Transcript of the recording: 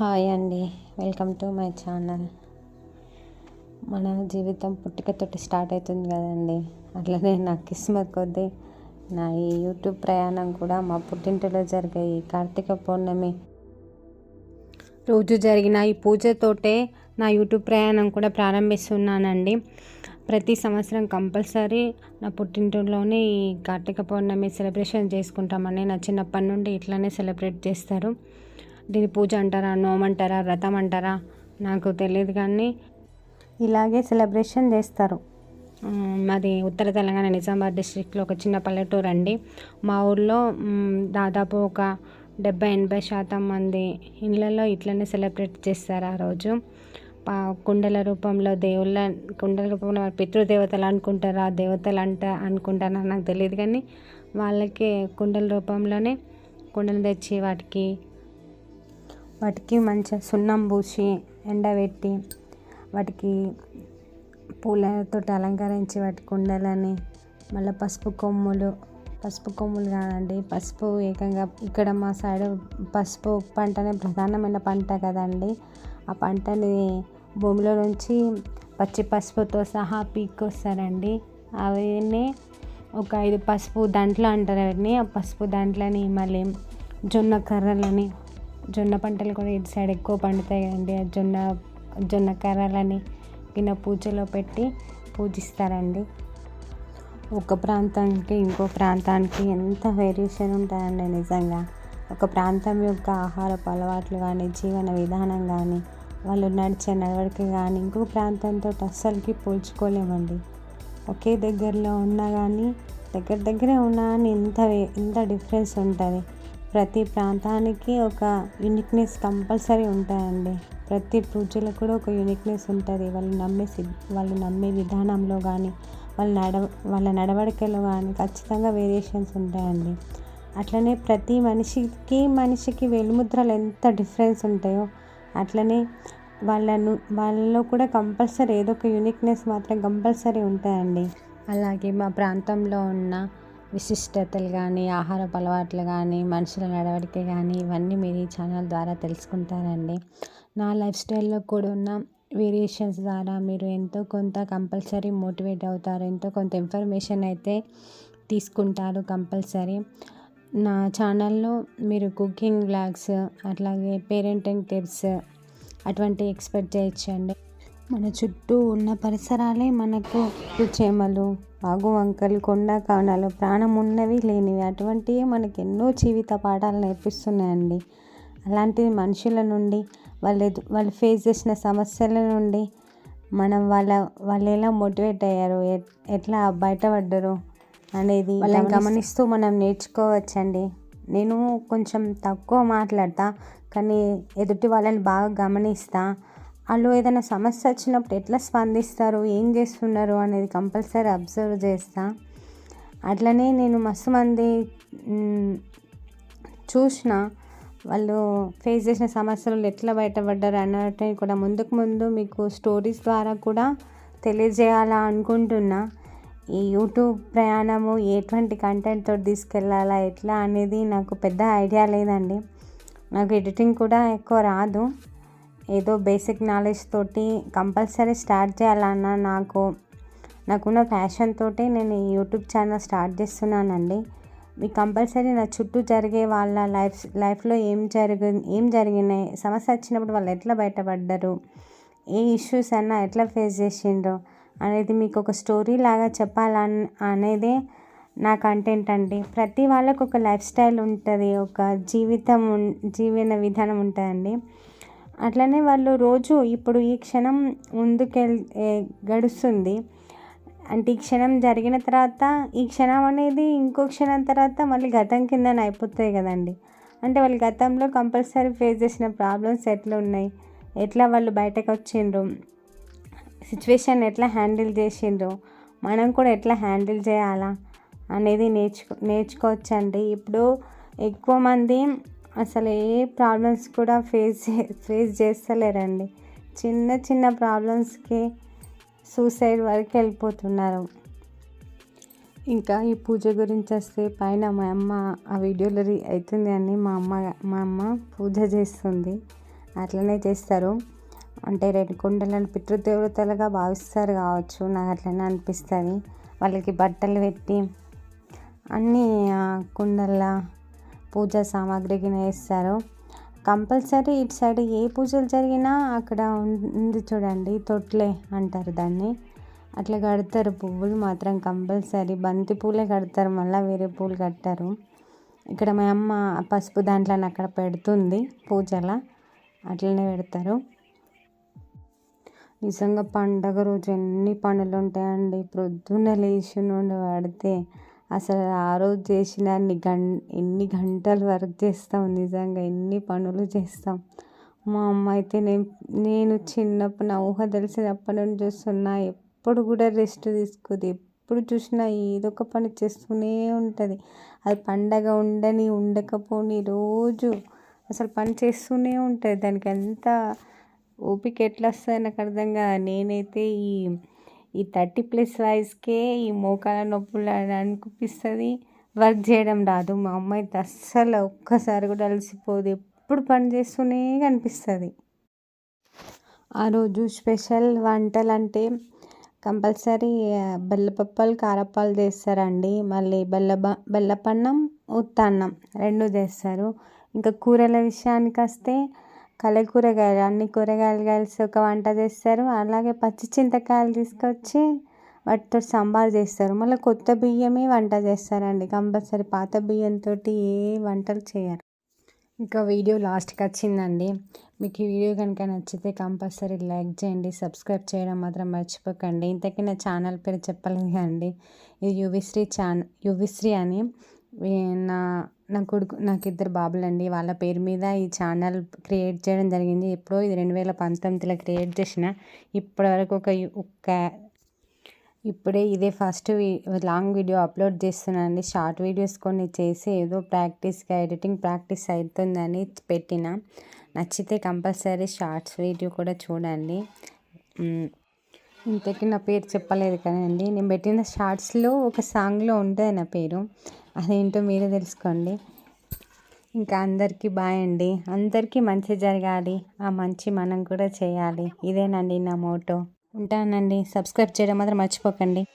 Hi అండి. Welcome to my channel. మన జీవితం పుట్టుకతోటి స్టార్ట్ అవుతుంది కదండి. అట్లనే నా కిస్మత్ కొద్దీ నా ఈ యూట్యూబ్ ప్రయాణం కూడా మా పుట్టింటిలో జరిగే ఈ కార్తీక పౌర్ణమి రోజు జరిగిన ఈ పూజతోటే నా యూట్యూబ్ ప్రయాణం కూడా ప్రారంభిస్తున్నానండి. ప్రతి సంవత్సరం కంపల్సరీ నా పుట్టింటిలోనే ఈ కార్తీక పౌర్ణమి సెలబ్రేషన్ చేసుకుంటామని నా చిన్నప్పటి నుండి ఇట్లానే సెలబ్రేట్ చేస్తారు. దీని పూజ అంటారా నోమ్ అంటారా వ్రతం అంటారా? నాకు తెలియదు కానీ ఇలాగే సెలబ్రేషన్ చేస్తారు. మాది ఉత్తర తెలంగాణ నిజామాబాద్ డిస్ట్రిక్ట్లో ఒక చిన్న పల్లెటూరు అండి. మా ఊర్లో దాదాపు ఒక డెబ్బై ఎనభై శాతం మంది ఇళ్ళల్లో ఇట్లనే సెలబ్రేట్ చేస్తారు ఆ రోజు. పా కుండల రూపంలో దేవుళ్ళ కుండల రూపంలో పితృదేవతలు అనుకుంటారా దేవతలు అంట అనుకుంటారా నాకు తెలియదు కానీ వాళ్ళకి కుండల రూపంలోనే కుండలు తెచ్చి వాటికి వాటికి మంచిగా సున్నం పూసి ఎండబెట్టి వాటికి పూలతో అలంకరించి వాటి కుండలని మళ్ళీ పసుపు కొమ్ములు పసుపు కొమ్ములు కాదండి పసుపు ఏకంగా ఇక్కడ మా సైడ్ పసుపు పంటనే ప్రధానమైన పంట కదండి. ఆ పంటని భూమిలో నుంచి పచ్చి పసుపుతో సహా పీక్కొస్తారండి. అవన్నీ ఒక ఐదు పసుపు దంట్లు అంటారు అవన్నీ. ఆ పసుపు దంట్లని మళ్ళీ జొన్న కర్రలని జొన్న పంటలు కూడా ఇటు సైడ్ ఎక్కువ పండుతాయి కదండి ఆ జొన్న జొన్న కర్రలని కింద పూజలో పెట్టి పూజిస్తారండి. ఒక ప్రాంతానికి ఇంకో ప్రాంతానికి ఎంత వేరియేషన్ ఉంటాయండి నిజంగా. ఒక ప్రాంతం యొక్క ఆహారపు అలవాట్లు కానీ జీవన విధానం కానీ వాళ్ళు నడిచే నడవడిక కానీ ఇంకో ప్రాంతంతో అస్సలకి పోల్చుకోలేమండి. ఒకే దగ్గరలో ఉన్నా కానీ దగ్గర దగ్గరే ఉన్నా కానీ ఇంత వే- ఇంత డిఫరెన్స్ ఉంటుంది. ప్రతి ప్రాంతానికి ఒక యూనిక్నెస్ కంపల్సరీ ఉంటాయండి. ప్రతి పూజలకు కూడా ఒక యూనిక్నెస్ ఉంటుంది. వాళ్ళు నమ్మే వాళ్ళు నమ్మే విధానంలో కానీ వాళ్ళ నడవ వాళ్ళ నడవడికలో కానీ ఖచ్చితంగా వేరియేషన్స్ ఉంటాయండి. అట్లనే ప్రతి మనిషికి మనిషికి వెలుముద్రలు ఎంత డిఫరెన్స్ ఉంటాయో అట్లనే వాళ్ళను వాళ్ళలో కూడా కంపల్సరీ ఏదో ఒక యూనిక్నెస్ మాత్రం కంపల్సరీ ఉంటాయండి. అలాగే మా ప్రాంతంలో ఉన్న విశిష్టతలు కానీ ఆహారపు అలవాట్లు కానీ మనుషుల నడవడిక కానీ ఇవన్నీ మీరు ఈ ఛానల్ ద్వారా తెలుసుకుంటారండి. నా లైఫ్ స్టైల్లో కూడా ఉన్న వేరియేషన్స్ ద్వారా మీరు ఎంతో కొంత కంపల్సరీ మోటివేట్ అవుతారు. ఎంతో కొంత ఇన్ఫర్మేషన్ అయితే తీసుకుంటారు కంపల్సరీ. నా ఛానల్లో మీరు కుకింగ్ వ్లాగ్స్ అట్లాగే పేరెంటింగ్ టిప్స్ అటువంటి ఎక్స్పెక్ట్ చేయొచ్చండి. మన చుట్టూ ఉన్న పరిసరాలే మనకు చేమలు వాగు వంకలు కొండ కావనాలు ప్రాణం ఉన్నవి లేనివి. అటువంటివి మనకి ఎన్నో జీవిత పాఠాలు నేర్పిస్తున్నాయండి. అలాంటి మనుషుల నుండి వాళ్ళు ఎదు- వాళ్ళు ఫేస్ చేసిన సమస్యల నుండి మనం వాళ్ళ వాళ్ళు ఎలా మోటివేట్ అయ్యారు? ఎట్- ఎట్లా బయటపడ్డారు అనేది వాళ్ళని గమనిస్తూ మనం నేర్చుకోవచ్చండి. నేను కొంచెం తక్కువ మాట్లాడతా కానీ ఎదుటి వాళ్ళని బాగా గమనిస్తా. వాళ్ళు ఏదైనా సమస్య వచ్చినప్పుడు ఎట్లా స్పందిస్తారు? ఏం చేస్తున్నారు? అనేది కంపల్సరీ అబ్జర్వ్ చేస్తా. అట్లనే నేను మస్తు మంది చూసిన. వాళ్ళు ఫేస్ చేసిన సమస్యలు ఎట్లా బయటపడ్డారు అన్నట్టు కూడా ముందుకు ముందు మీకు స్టోరీస్ ద్వారా కూడా తెలియజేయాలా అనుకుంటున్నా. ఈ యూట్యూబ్ ప్రయాణము ఎటువంటి కంటెంట్తో తీసుకెళ్ళాలా ఎట్లా అనేది నాకు పెద్ద ఐడియా లేదండి. నాకు ఎడిటింగ్ కూడా ఎక్కువ రాదు. ఏదో బేసిక్ నాలెడ్జ్ తోటి కంపల్సరీ స్టార్ట్ చేయాలన్న నాకు నాకున్న ప్యాషన్ తోటి నేను ఈ యూట్యూబ్ ఛానల్ స్టార్ట్ చేస్తున్నానండి. మీకు కంపల్సరీ నా చుట్టూ జరిగే వాళ్ళ లైఫ్ లైఫ్లో ఏం జరిగి ఏం జరిగినాయి సమస్య వచ్చినప్పుడు వాళ్ళు ఎట్లా బయటపడ్డారు ఏ ఇష్యూస్ అన్నా ఎట్లా ఫేస్ చేసిండ్రు అనేది మీకు ఒక స్టోరీ లాగా చెప్పాలన్ అనేదే నా కంటెంట్ అండి. ప్రతి వాళ్ళకు ఒక లైఫ్ స్టైల్ ఉంటుంది ఒక జీవితం జీవన విధానం ఉంటుందండి. అట్లనే వాళ్ళు రోజు ఇప్పుడు ఈ క్షణం ముందుకెళ్ గడుస్తుంది. అంటే ఈ క్షణం జరిగిన తర్వాత ఈ క్షణం అనేది ఇంకో క్షణం తర్వాత మళ్ళీ గతం కింద అయిపోతాయి కదండి. అంటే వాళ్ళు గతంలో కంపల్సరీ ఫేస్ చేసిన ప్రాబ్లమ్స్ ఎట్లా ఉన్నాయి? ఎట్లా వాళ్ళు బయటకు వచ్చిండ్రు? సిచ్యువేషన్ ఎట్లా హ్యాండిల్ చేసిండ్రు? మనం కూడా ఎట్లా హ్యాండిల్ చేయాలా? అనేది నేర్చుకో నేర్చుకోవచ్చండి. ఇప్పుడు ఎక్కువ మంది అసలు ఏ ప్రాబ్లమ్స్ కూడా ఫేస్ ఫేస్ చేస్తలేరండి. చిన్న చిన్న ప్రాబ్లమ్స్కి సూసైడ్ వరకు వెళ్ళిపోతున్నారు. ఇంకా ఈ పూజ గురించి వస్తే పైన మా అమ్మ ఆ వీడియోలో రీ అవుతుంది అని మా అమ్మ మా అమ్మ పూజ చేస్తుంది. అట్లనే చేస్తారు. అంటే రెండు కుండలను పితృదేవతలుగా భావిస్తారు కావచ్చు నాకు అట్లనే అనిపిస్తుంది. వాళ్ళకి బట్టలు పెట్టి అన్నీ కుండల్లో పూజా సామాగ్రికి వేస్తారు. కంపల్సరీ ఇటు సైడ్ ఏ పూజలు జరిగినా అక్కడ ఉంది చూడండి తొట్లే అంటారు దాన్ని. అట్లా కడతారు పువ్వులు మాత్రం కంపల్సరీ. బంతి పూలే కడతారు మళ్ళీ వేరే పూలు కట్టారు. ఇక్కడ మా అమ్మ పసుపు దాంట్లో అక్కడ పెడుతుంది పూజల అట్లనే పెడతారు. నిజంగా పండగ రోజు ఎన్ని పనులు ఉంటాయండి ప్రొద్దున లేచి నుండి పడితే అసలు ఆ రోజు చేసిన అన్ని గం ఎన్ని గంటలు వర్క్ చేస్తాం నిజంగా ఎన్ని పనులు చేస్తాం. మా అమ్మ అయితే నేను నేను చిన్నప్పుడు నా ఊహ తెలిసినప్పటి నుండి చూస్తున్నా ఎప్పుడు కూడా రెస్ట్ తీసుకోదు. ఎప్పుడు చూసినా ఏదో ఒక పని చేస్తూనే ఉంటుంది. అది పండగ ఉండని ఉండకపోని రోజు అసలు పని చేస్తూనే ఉంటుంది. దానికి ఎంత ఓపిక ఎట్లా వస్తుంది నాకు అర్థం కాదు. నేనైతే ఈ ఈ థర్టీ ప్లస్ వయసుకే ఈ మోకాల నొప్పులు అని అనిపిస్తుంది. వర్క్ చేయడం రాదు. మా అమ్మాయి అస్సలు ఒక్కసారి కూడా అలసిపోదు. ఎప్పుడు పని చేస్తూనే కనిపిస్తుంది. ఆ రోజు స్పెషల్ వంటలు అంటే కంపల్సరీ బెల్లపప్పాలు కారప్పాలు చేస్తారండి. మళ్ళీ బెల్ల బెల్లపన్నం ఉత్తన్నం రెండు చేస్తారు. ఇంకా కూరల విషయానికి వస్తే కలె కూరగాయలు అన్ని కూరగాయలు కలిసి ఒక వంట చేస్తారు. అలాగే పచ్చి చింతకాయలు తీసుకొచ్చి వాటితో సాంబార్ చేస్తారు. మళ్ళీ కొత్త బియ్యమే వంట చేస్తారండి. కంపల్సరీ పాత బియ్యంతో ఏ వంటలు చేయరు. ఇంకా వీడియో లాస్ట్కి వచ్చిందండి. మీకు ఈ వీడియో కనుక నచ్చితే కంపల్సరీ లైక్ చేయండి సబ్స్క్రైబ్ చేయడం మాత్రం మర్చిపోకండి. ఇంతకీ నా ఛానల్ పేరు చెప్పలేదు కదండి ఇది యువిశ్రీ ఛాన్ యువిశ్రీ అని. నా నా కొడుకు నాకు ఇద్దరు బాబులండి. వాళ్ళ పేరు మీద ఈ ఛానల్ క్రియేట్ చేయడం జరిగింది. ఎప్పుడో ఇది రెండు వేల పంతొమ్మిదిలో క్రియేట్ చేసిన. ఇప్పటివరకు ఒక ఒక్క ఇప్పుడే ఇదే ఫస్ట్ లాంగ్ వీడియో అప్లోడ్ చేస్తున్నానండి. షార్ట్ వీడియోస్ కొన్ని చేసి ఏదో ప్రాక్టీస్గా ఎడిటింగ్ ప్రాక్టీస్ అవుతుందని పెట్టిన. నచ్చితే కంపల్సరీ షార్ట్స్ వీడియో కూడా చూడండి. ఇంతకీ నా పేరు చెప్పలేదు కదండి. నేను పెట్టిన షార్ట్స్లో ఒక సాంగ్లో ఉంటుంది నా పేరు. అదేంటో మీరే తెలుసుకోండి. ఇంకా అందరికీ బాయ్ అండి. అందరికీ మంచి జరగాలి. ఆ మంచి మనం కూడా చేయాలి. ఇదేనండి నా మోటో. ఉంటానండి. సబ్స్క్రైబ్ చేయడం మాత్రం మర్చిపోకండి.